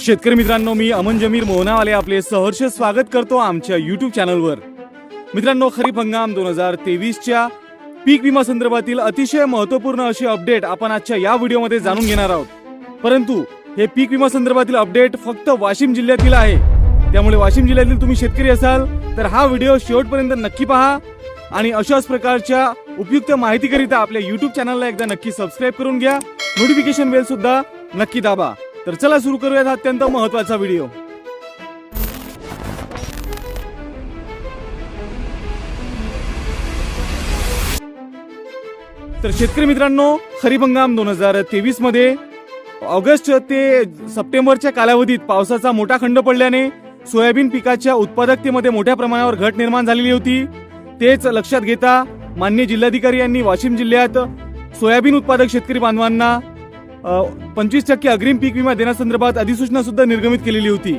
शेतकरी मित्रांनो मी अमन जमीर मोहनावाले आपले सहर्ष स्वागत करतो आमच्या युट्यूब चॅनलवर मित्रांनो खरीप हंगाम दोन हजार तेवीसच्या पीक विमा संदर्भातील अतिशय महत्त्वपूर्ण अशी अपडेट आपण आजच्या या व्हिडिओमध्ये जाणून घेणार आहोत. परंतु हे पीक विमा संदर्भातील अपडेट फक्त वाशिम जिल्ह्यातील आहे. त्यामुळे वाशिम जिल्ह्यातील तुम्ही शेतकरी असाल तर हा व्हिडिओ शेवटपर्यंत नक्की पहा आणि अशाच प्रकारच्या उपयुक्त माहितीकरिता आपल्या युट्यूब चॅनलला एकदा नक्की सबस्क्राईब करून घ्या. नोटिफिकेशन बेल सुद्धा नक्की दाबा. तर चला सुरू करूयात हा अत्यंत महत्त्वाचा व्हिडिओ. तर शेतकरी मित्रांनो खरीप हंगाम दोन हजार तेवीसमध्ये ऑगस्ट ते सप्टेंबरच्या कालावधीत पावसाचा मोठा खंड पडल्याने सोयाबीन पिकाच्या उत्पादकतेमध्ये मोठ्या प्रमाणावर घट निर्माण झालेली होती. तेच लक्षात घेता मान्य जिल्हाधिकारी यांनी वाशिम जिल्ह्यात सोयाबीन उत्पादक शेतकरी बांधवांना पंचवीस टक्के अग्रिम पीक विमा देण्यासंदर्भात अधिसूचना सुद्धा निर्गमित केलेली होती.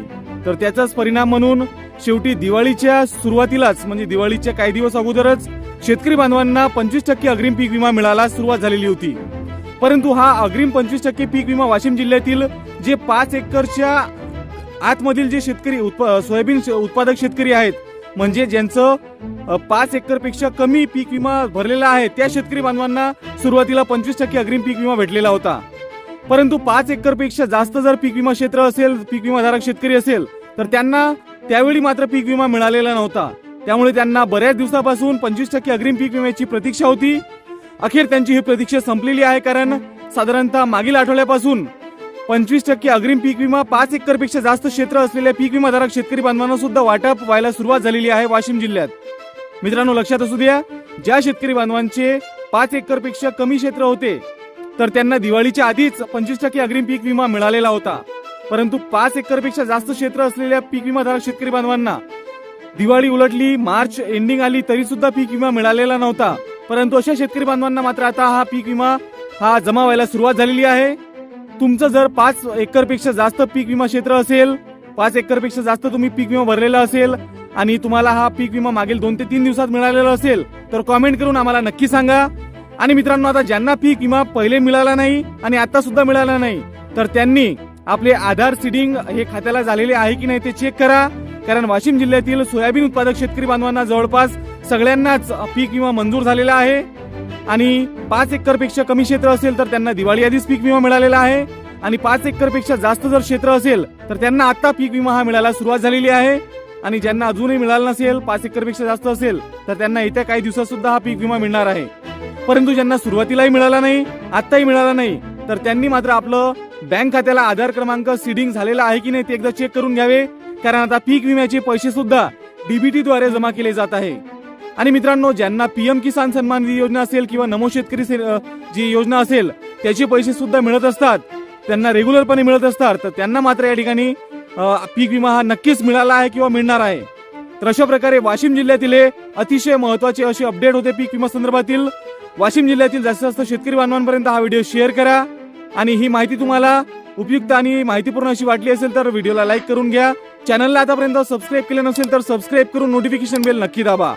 तर त्याचाच परिणाम म्हणून शेवटी दिवाळीच्या सुरुवातीलाच म्हणजे दिवाळीच्या काही दिवस अगोदरच शेतकरी बांधवांना पंचवीस टक्के अग्रिम पीक विमा मिळायला सुरुवात झालेली होती. परंतु हा अग्रिम पंचवीस टक्के पीक विमा वाशिम जिल्ह्यातील जे पाच एकरच्या आतमधील जे शेतकरी उत्प- सोयाबीन उत्पादक शेतकरी आहेत म्हणजे ज्यांचं पाच एकरपेक्षा कमी पीक विमा भरलेला आहे त्या शेतकरी बांधवांना सुरुवातीला पंचवीस टक्के अग्रिम पीक विमा भेटलेला होता. परंतु पाच एकरपेक्षा जास्त जर पीक विमा क्षेत्र असेल पीक विमाधारक शेतकरी असेल तर त्यांना त्यावेळी मात्र पीक विमा मिळालेला नव्हता. त्यामुळे त्यांना बऱ्याच दिवसापासून पंचवीस टक्के अग्रिम पीक विम्याची प्रतीक्षा होती. अखेर त्यांची ही प्रतीक्षा संपलेली आहे कारण साधारणतः मागील आठवड्यापासून पंचवीस टक्के अग्रिम पीक विमा पाच एकरपेक्षा जास्त क्षेत्र असलेल्या पीक विमाधारक शेतकरी बांधवांना सुद्धा वाटप व्हायला सुरुवात झालेली आहे वाशिम जिल्ह्यात. मित्रांनो लक्षात असू द्या ज्या शेतकरी बांधवांचे पाच एकरपेक्षा कमी क्षेत्र होते तर त्यांना दिवाळीच्या आधीच पंचवीस टक्के अग्रिम पीक विमा मिळालेला होता. परंतु पाच एकरपेक्षा जास्त क्षेत्र असलेल्या पीक विमाधारक शेतकरी बांधवांना दिवाळी उलटली मार्च एंडिंग आली तरी सुद्धा पीक विमा मिळालेला नव्हता. परंतु अशा शेतकरी बांधवांना मात्र आता हा पीक विमा हा जमा व्हायला सुरुवात झालेली आहे. तुमचं जर पाच एकरपेक्षा जास्त पीक विमा क्षेत्र असेल पाच एकरपेक्षा जास्त तुम्ही पीक विमा भरलेला असेल आणि तुम्हाला हा पीक विमा मागील दोन ते तीन दिवसात मिळालेला असेल तर कॉमेंट करून आम्हाला नक्की सांगा. आणि मित्रांनो आता ज्यांना पीक विमा पहिले मिळाला नाही आणि आता सुद्धा मिळाला नाही तर त्यांनी आपले आधार सीडिंग हे खात्याला झालेले आहे की नाही ते चेक करा. कारण वाशिम जिल्ह्यातील सोयाबीन उत्पादक शेतकरी बांधवांना जवळपास सगळ्यांनाच पीक विमा मंजूर झालेला आहे. आणि पाच एकरपेक्षा कमी क्षेत्र असेल तर त्यांना दिवाळी आधीच पीक विमा मिळालेला आहे. आणि पाच एकरपेक्षा जास्त जर क्षेत्र असेल तर त्यांना आता पीक विमा हा मिळायला सुरुवात झालेली आहे. आणि ज्यांना अजूनही मिळाला नसेल पाच एकरपेक्षा जास्त असेल तर त्यांना येत्या काही दिवसात सुद्धा हा पीक विमा मिळणार आहे. परंतु ज्यांना सुरुवातीलाही मिळाला नाही आत्ताही मिळाला नाही तर त्यांनी मात्र आपलं बँक खात्याला आधार क्रमांक सीडिंग झालेला आहे की नाही ते एकदा चेक करून घ्यावे कारण आता पीक विम्याचे पैसे सुद्धा डीबीटी द्वारे जमा केले जात आहे. आणि मित्रांनो ज्यांना पीएम किसान सन्मान निधी योजना असेल किंवा नमो शेतकरी से- जी योजना असेल त्याचे पैसे सुद्धा मिळत असतात त्यांना रेग्युलरपणे मिळत असतात तर त्यांना मात्र या ठिकाणी पीक विमा हा नक्कीच मिळाला आहे किंवा मिळणार आहे. तर अशा प्रकारे वाशिम जिल्ह्यातील अतिशय महत्त्वाचे असे अपडेट होते पीक विमा संदर्भातील. वाशिम जिल्ह्यातील जास्तीत जास्त शेतकरी बांधवांपर्यंत हा व्हिडिओ शेअर करा आणि ही माहिती तुम्हाला उपयुक्त आणि माहितीपूर्ण अशी वाटली असेल तर व्हिडिओला लाईक करून घ्या. चॅनलला आतापर्यंत सबस्क्राईब केलं नसेल तर सबस्क्राईब करून नोटिफिकेशन बेल नक्की दाबा.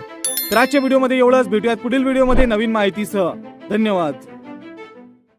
तर आजच्या व्हिडिओमध्ये एवढंच. भेटूयात पुढील व्हिडिओमध्ये नवीन माहितीसह. धन्यवाद.